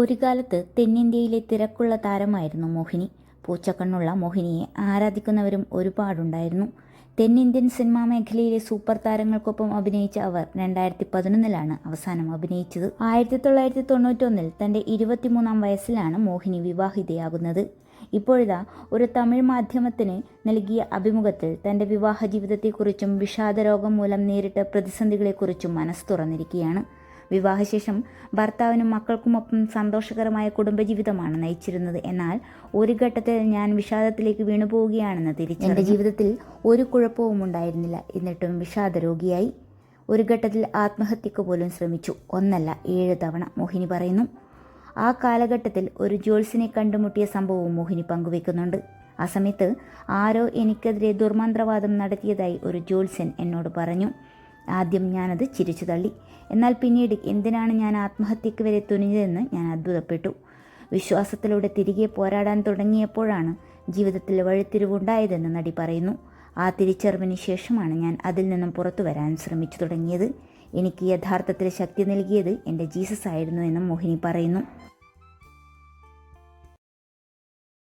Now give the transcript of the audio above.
ഒരു കാലത്ത് തെന്നിന്ത്യയിലെ തിരക്കുള്ള താരമായിരുന്നു മോഹിനി. പൂച്ചക്കണ്ണുള്ള മോഹിനിയെ ആരാധിക്കുന്നവരും ഒരുപാടുണ്ടായിരുന്നു. തെന്നിന്ത്യൻ സിനിമാ മേഖലയിലെ സൂപ്പർ താരങ്ങൾക്കൊപ്പം അഭിനയിച്ച അവർ രണ്ടായിരത്തി പതിനൊന്നിലാണ് അവസാനം അഭിനയിച്ചത്. ആയിരത്തി തൊള്ളായിരത്തി തൊണ്ണൂറ്റൊന്നിൽ തന്റെ ഇരുപത്തിമൂന്നാം വയസ്സിലാണ് മോഹിനി വിവാഹിതയാകുന്നത്. ഇപ്പോഴിതാ ഒരു തമിഴ് മാധ്യമത്തിന് നൽകിയ അഭിമുഖത്തിൽ തന്റെ വിവാഹ ജീവിതത്തെക്കുറിച്ചും വിഷാദരോഗം മൂലം നേരിട്ട പ്രതിസന്ധികളെക്കുറിച്ചും മനസ്സ് തുറന്നിരിക്കുകയാണ്. വിവാഹശേഷം ഭർത്താവിനും മക്കൾക്കുമൊപ്പം സന്തോഷകരമായ കുടുംബജീവിതമാണ് നയിച്ചിരുന്നത്. എന്നാൽ ഒരു ഘട്ടത്തിൽ ഞാൻ വിഷാദത്തിലേക്ക് വീണുപോവുകയാണെന്ന് തിരിച്ചു എന്റെ ജീവിതത്തിൽ ഒരു കുഴപ്പവും ഉണ്ടായിരുന്നില്ല. എന്നിട്ടും വിഷാദ രോഗിയായി ഒരു ഘട്ടത്തിൽ ആത്മഹത്യക്ക് പോലും ശ്രമിച്ചു. ഒന്നല്ല ഏഴ് തവണ മോഹിനി പറയുന്നു. ആ കാലഘട്ടത്തിൽ ഒരു ജോൽസിനെ കണ്ടുമുട്ടിയ സംഭവവും മോഹിനി പങ്കുവെക്കുന്നുണ്ട്. ആ സമയത്ത് ആരോ എനിക്കെതിരെ ദുർമന്ത്രവാദം നടത്തിയതായി ഒരു ജോത്സ്യൻ എന്നോട് പറഞ്ഞു. ആദ്യം ഞാനത് ചിരിച്ചു തള്ളി. എന്നാൽ പിന്നീട് എന്തിനാണ് ഞാൻ ആത്മഹത്യക്ക് വരെ തുനിഞ്ഞതെന്ന് ഞാൻ അത്ഭുതപ്പെട്ടു. വിശ്വാസത്തിലൂടെ തിരികെ പോരാടാൻ തുടങ്ങിയപ്പോഴാണ് ജീവിതത്തിൽ വഴിത്തിരിവുണ്ടായതെന്ന് നടി പറയുന്നു. ആ തിരിച്ചറിവിന് ശേഷമാണ് ഞാൻ അതിൽ നിന്നും പുറത്തു വരാൻ ശ്രമിച്ചു തുടങ്ങിയത്. എനിക്ക് യഥാർത്ഥത്തിൽ ശക്തി നൽകിയത് എന്റെ ജീസസ് ആയിരുന്നു എന്നും മോഹിനി പറയുന്നു.